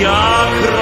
як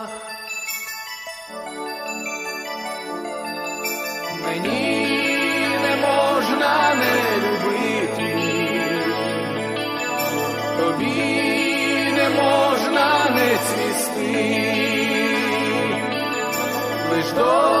Тобі не можна не цвісти, лиш доти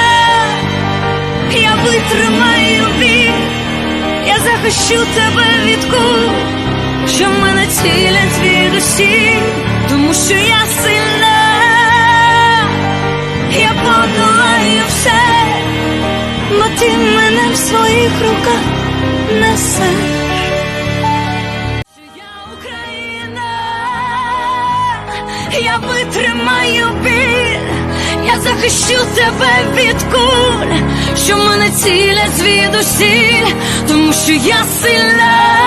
захищу тебе від кул, що мене цілять звідусіль, тому що я сильна, я подолаю все, бо ти мене в своїх руках несеш. Я Україна, я витримаю захищу тебе від куль, що мене цілять звідусіль, тому що я сильна,